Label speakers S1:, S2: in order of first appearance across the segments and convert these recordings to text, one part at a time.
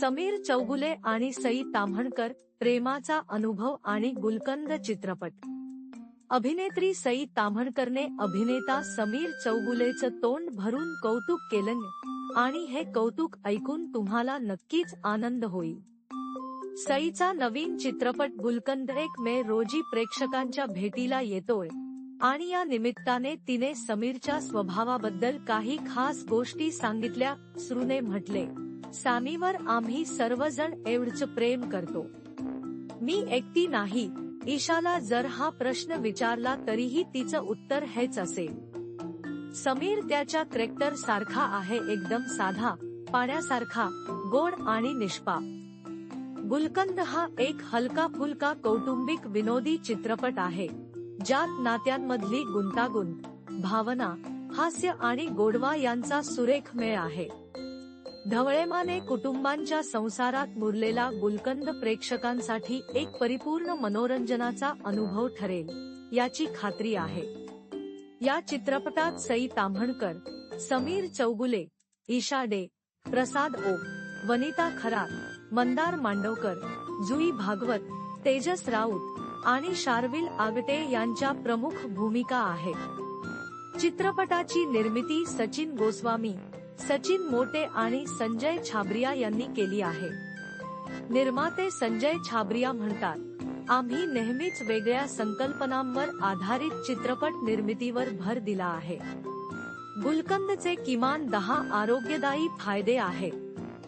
S1: समीर चौगुले आणि सई ताम्हणकर प्रेमाचा अनुभव आणि गुलकंद चित्रपट. अभिनेत्री सई ताम्हणकरने अभिनेता समीर चौगुलेचं तोंड भरून कौतुक केलं आणि हे कौतुक ऐकून तुम्हाला नक्कीच आनंद होईल. सईचा नवीन चित्रपट गुलकंद एक मे रोजी प्रेक्षकांच्या भेटीला येतोय आणि या निमित्ताने तिने समीरच्या स्वभावाबद्दल काही खास गोष्टी सांगितल्या सुरूने म्हटले. सामीवर आम्ही सर्वजण एवढच प्रेम करतो. मी एकटी नाही. ईशाला जर हा प्रश्न विचारला तरीही तिचं उत्तर हेच असेल. समीर त्याच्या क्रेक्टर सारखा आहे एकदम साधा पाण्यासारखा गोड आणि निष्पा. गुलकंद हा एक हलका फुलका कौटुंबिक विनोदी चित्रपट आहे ज्यात नात्यांमधली गुंतागुंत भावना हास्य आणि गोडवा यांचा सुरेख मेळ आहे. ढवळेमाने कुटुंबांच्या संसारात मुरलेला गुलकंद प्रेक्षकांसाठी एक परिपूर्ण मनोरंजनाचा अनुभव ठरेल याची खात्री आहे. या चित्रपटात सई ताम्हणकर समीर चौगुले ईशा डे प्रसाद ओ वनिता खरात मंदार मांडवकर जुई भागवत तेजस राऊत आणि शार्विल आगटे यांच्या प्रमुख भूमिका आहेत. चित्रपटाची निर्मिती सचिन गोस्वामी सचिन मोटे आणि संजय छाबरिया यांनी केली आहे. निर्माते संजय छाबरिया म्हणतात आम्ही नेहमीच वेगळ्या संकल्पनांवर आधारित चित्रपट निर्मितीवर भर दिला आहे. गुलकंदचे किमान दहा आरोग्यदायी फायदे आहे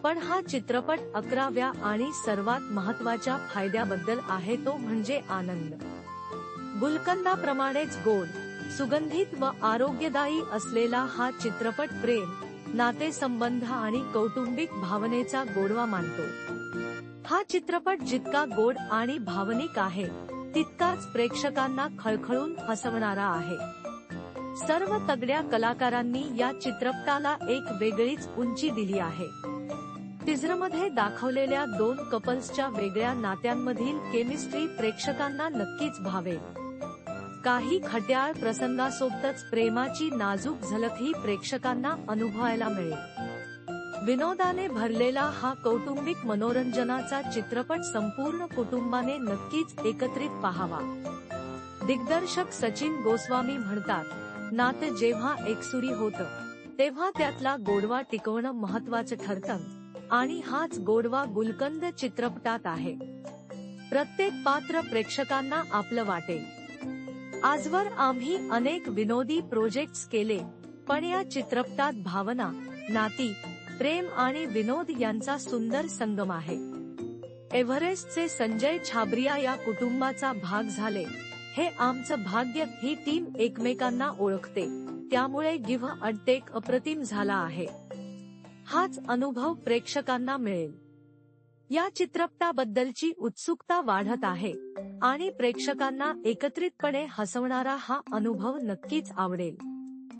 S1: पण हा चित्रपट अकराव्या आणि सर्वात महत्त्वाच्या फायद्याबद्दल आहे तो म्हणजे आनंद. गुलकंदाप्रमाणेच गोड सुगंधित व आरोग्यदायी असलेला हा चित्रपट प्रेम नातेसंबंध आणि कौटुंबिक भावनेचा गोडवा मानतो. हा चित्रपट जितका गोड आणि भावनिक आहे तितकाच प्रेक्षकांना खळखळून हसवणारा आहे. सर्व तगड्या कलाकारांनी या चित्रपटाला एक वेगळीच उंची दिली आहे. मध्ये दाखवलेल्या दोन कपल्सच्या वेगळ्या नात्यांमधील केमिस्ट्री प्रेक्षकांना नक्कीच भावेल. काही खट्याळ प्रसंगासोबतच प्रेमाची नाजूक झलकही प्रेक्षकांना अनुभवायला मिळेल. विनोदाने भरलेला हा कौटुंबिक मनोरंजनाचा चित्रपट संपूर्ण कुटुंबाने नक्कीच एकत्रित पाहावा. दिग्दर्शक सचिन गोस्वामी म्हणतात नात जेव्हा एकसुरी होतं तेव्हा त्यातला गोडवा टिकवणं महत्वाचं ठरतं आणि हाच गोडवा गुलकंद चित्रपटात आहे. प्रत्येक पात्र प्रेक्षकांना आपलं वाटेल. आजवर आम्ही अनेक विनोदी प्रोजेक्ट्स केले पण या चित्रपटात भावना नाती प्रेम आणि विनोद यांचा सुंदर संगम आहे. एव्हरेस्टचे संजय छाबरिया या कुटुंबाचा भाग झाले. हे आमचं भाग्य ही टीम एकमेकांना ओळखते त्यामुळे गिव्ह अडटेक अप्रतिम झाला आहे. हाच अनुभव प्रेक्षकांना मिळेल. या चित्रपटाबद्दलची उत्सुकता वाढत आहे आणि प्रेक्षकांना एकत्रितपणे हसवणारा हा अनुभव नक्कीच आवडेल.